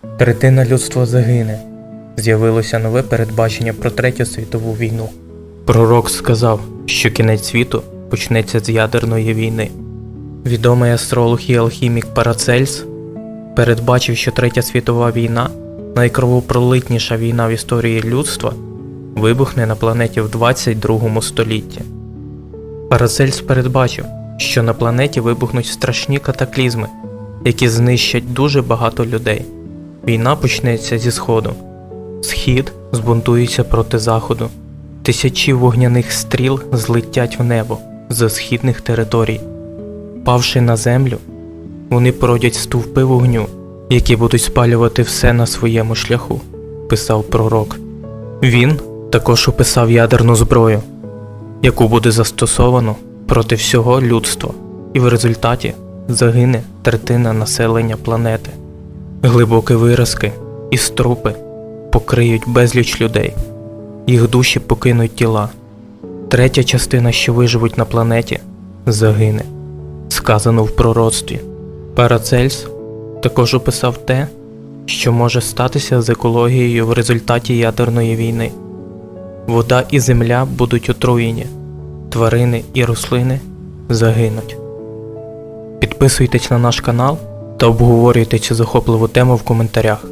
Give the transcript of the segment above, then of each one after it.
Третина людства загине. З'явилося нове передбачення про Третю світову війну. Пророк сказав, що кінець світу почнеться з ядерної війни. Відомий астролог і алхімік Парацельс передбачив, що Третя світова війна, найкровопролитніша війна в історії людства, вибухне на планеті в 22 столітті. Парацельс передбачив, що на планеті вибухнуть страшні катаклізми, які знищать дуже багато людей. Війна почнеться зі сходу. Схід збунтується проти заходу. Тисячі вогняних стріл злетять в небо з східних територій. Павши на землю, вони породять стовпи вогню, які будуть спалювати все на своєму шляху, писав пророк. Він також описав ядерну зброю, яку буде застосовано проти всього людства, і в результаті загине третина населення планети. Глибокі виразки і струпи покриють безліч людей, їх душі покинуть тіла. Третя частина, що виживуть на планеті, загине, сказано в пророцтві. Парацельс також описав те, що може статися з екологією в результаті ядерної війни. Вода і земля будуть отруєні, тварини і рослини загинуть. Підписуйтесь на наш канал та обговорюйте цю захопливу тему в коментарях.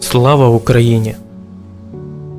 Слава Україні!